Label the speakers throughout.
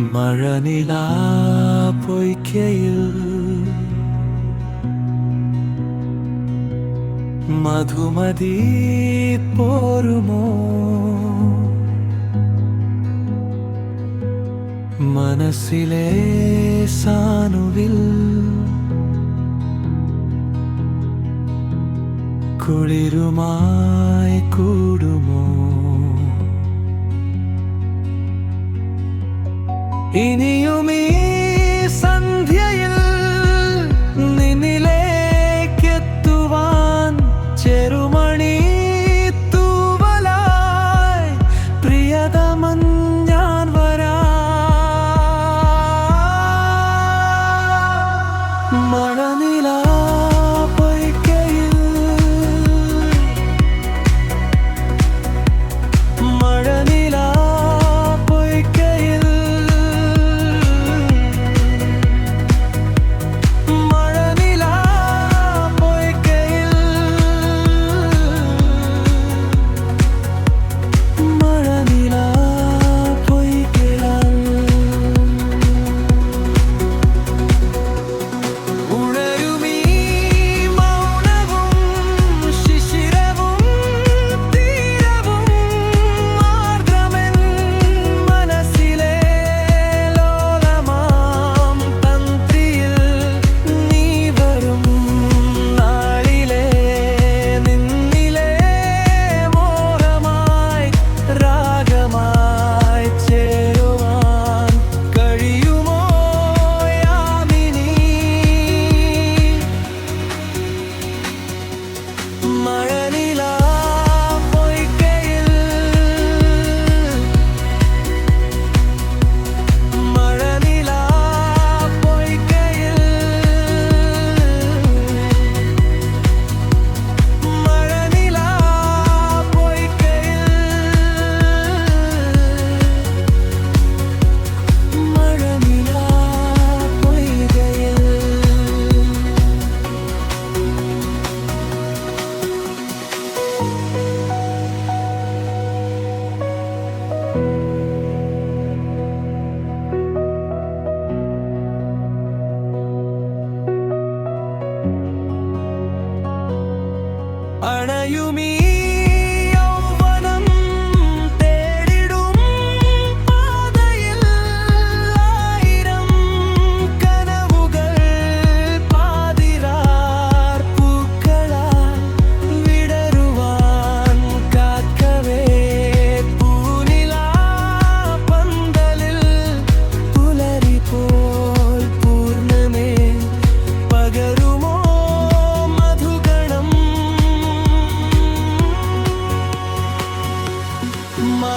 Speaker 1: മഴനിലാ പൊയ്ക്കയിൽ മധുമതി പോരുമോ? മനസ്സിലെ സാനുവിൽ കുളിരുമായി കൂടുമോ? 比你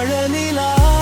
Speaker 1: 惹你了。